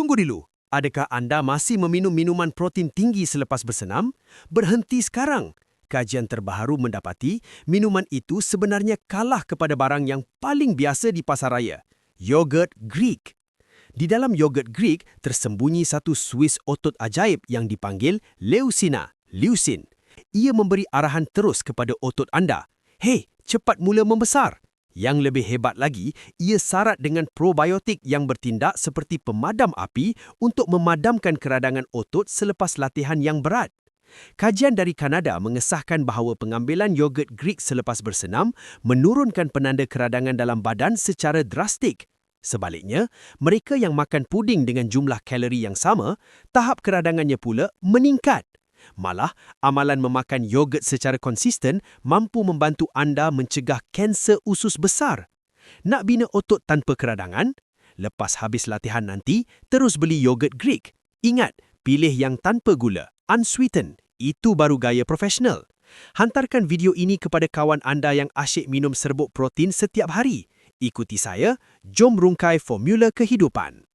Tunggu dulu. Adakah anda masih meminum minuman protein tinggi selepas bersenam? Berhenti sekarang. Kajian terbaru mendapati minuman itu sebenarnya kalah kepada barang yang paling biasa di pasaraya, yogurt Greek. Di dalam yogurt Greek tersembunyi satu Swiss otot ajaib yang dipanggil leucina, leucin. Ia memberi arahan terus kepada otot anda. Hei, cepat mula membesar. Yang lebih hebat lagi, ia syarat dengan probiotik yang bertindak seperti pemadam api untuk memadamkan keradangan otot selepas latihan yang berat. Kajian dari Kanada mengesahkan bahawa pengambilan yogurt Greek selepas bersenam menurunkan penanda keradangan dalam badan secara drastik. Sebaliknya, mereka yang makan puding dengan jumlah kalori yang sama, tahap keradangannya pula meningkat. Malah, amalan memakan yogurt secara konsisten mampu membantu anda mencegah kanser usus besar. Nak bina otot tanpa keradangan? Lepas habis latihan nanti, terus beli yogurt Greek. Ingat, pilih yang tanpa gula, unsweetened. Itu baru gaya profesional. Hantarkan video ini kepada kawan anda yang asyik minum serbuk protein setiap hari. Ikuti saya, jom rungkai formula kehidupan.